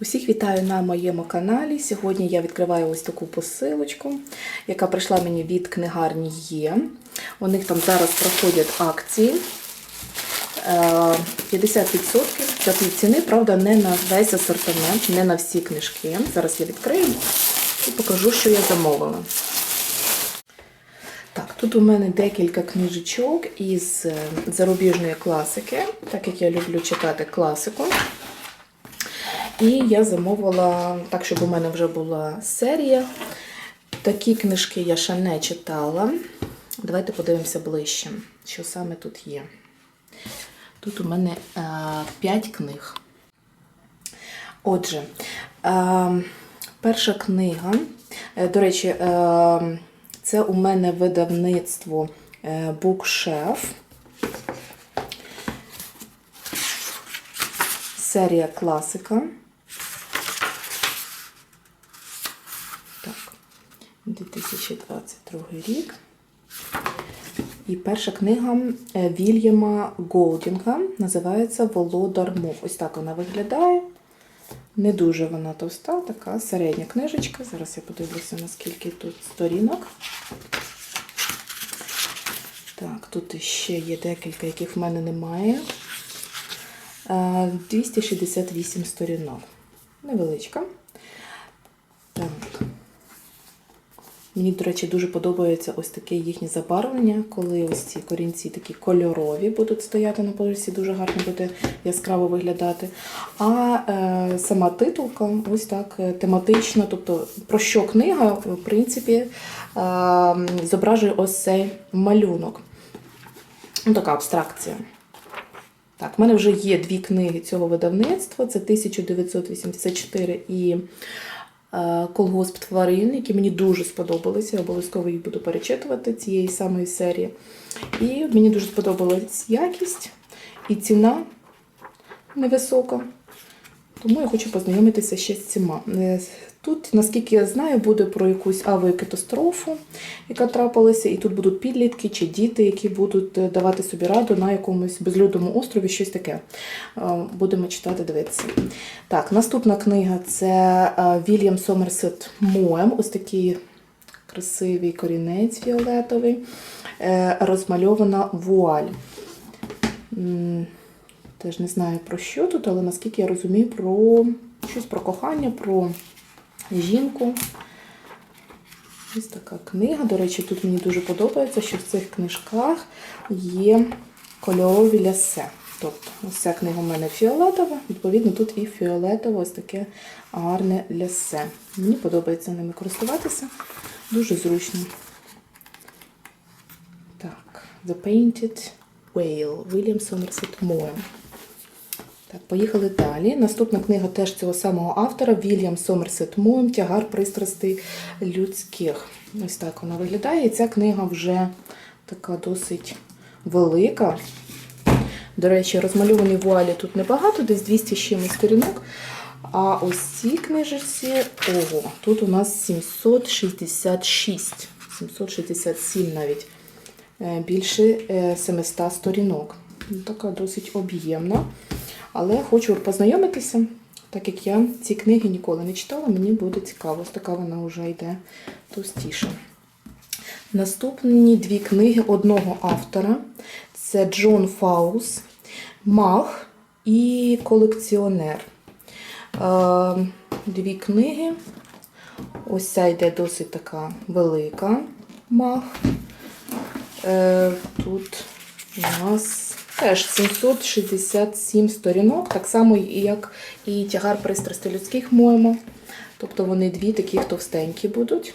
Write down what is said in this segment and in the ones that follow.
Усіх вітаю на моєму каналі. Сьогодні я відкриваю ось таку посилочку, яка прийшла мені від книгарні Є. У них там зараз проходять акції. Е, 50% за півціни, правда, не на весь асортимент, не на всі книжки. Зараз я відкрию і покажу, що я замовила. Так, тут у мене декілька книжечок із е, зарубіжної класики, так як я люблю читати класику. І я замовила, так, щоб у мене вже була серія. Такі книжки я ще не читала. Давайте подивимося ближче, що саме тут є. Тут у мене е, 5 книг. Отже, е, перша книга, е, до речі, е, це у мене видавництво е, Bookshelf. Серія класика. Так, 2022 рік. І перша книга е, Вільяма Голдінга називається Володар мов. Ось так вона виглядає. Не дуже вона товста, така середня книжечка. Зараз я подивлюся, наскільки тут сторінок. Так, тут ще є декілька, яких в мене немає. Е, 268 сторінок. Невеличка. Так. Мені, до речі, дуже подобається ось таке їхнє забарвлення, коли ось ці корінці такі кольорові будуть стояти на полиці, дуже гарно буде яскраво виглядати. А е, сама титулка ось так е, тематична, тобто про що книга, в принципі, е, зображує ось цей малюнок. Ну, така абстракція. Так, в мене вже є дві книги цього видавництва: це 1984 і Колгосп тварин, які мені дуже сподобалися. Я обов'язково їх буду перечитувати цієї самої серії. І мені дуже сподобалась якість і ціна невисока. Тому я хочу познайомитися ще з цими. Тут, наскільки я знаю, буде про якусь авіакатастрофу, яка трапилася, і тут будуть підлітки чи діти, які будуть е, давати собі раду на якомусь безлюдному острові, щось таке. Е, Будемо читати, дивитися. Так, наступна книга це е, Вільям Сомерсет Моем. Ось такий красивий корінець фіолетовий, розмальована вуаль. Теж не знаю про що тут, але наскільки я розумію, про щось про кохання, про жінку. Ось така книга. До речі, тут мені дуже подобається, що в цих книжках є кольорові лясе. Тобто, ось ця книга у мене фіолетова, відповідно, тут і фіолетове ось таке гарне лясе. Мені подобається ними користуватися. Дуже зручно. Так, The Painted Whale, William Somerset Maugham. Так, поїхали далі. Наступна книга теж цього самого автора Вільям Сомерсет Моем Тягар пристрастей людських. Ось так вона виглядає. І ця книга вже така досить велика. До речі, розмальовані вуалі тут небагато, десь 200 з чимось сторінок. А ось ці книжечці, ого, тут у нас 766, 767 навіть. Е, Більше е, 700 сторінок. Така досить об'ємна. Але хочу познайомитися, так як я ці книги ніколи не читала, мені буде цікаво. Така вона вже йде товстіша. Наступні дві книги одного автора це Джон Фаус, Мах і колекціонер. Е, Дві книги. Ось ця йде досить така велика мах. Е, Тут у нас теж 767 сторінок, так само, як і тягар пристрасти людських моємо. Тобто вони дві таких товстенькі будуть.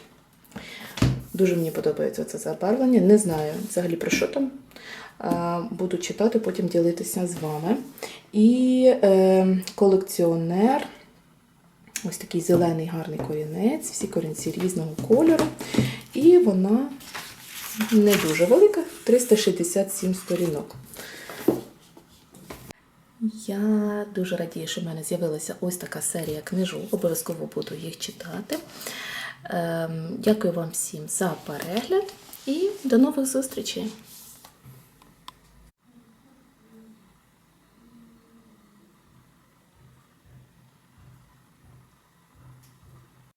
Дуже мені подобається це забарвлення. Не знаю взагалі про що там. Буду читати, потім ділитися з вами. І е, колекціонер. Ось такий зелений гарний корінець, всі корінці різного кольору. І вона не дуже велика, 367 сторінок. Я дуже радію, що в мене з'явилася ось така серія книжок. Обов'язково буду їх читати. Ем, Дякую вам всім за перегляд і до нових зустрічей!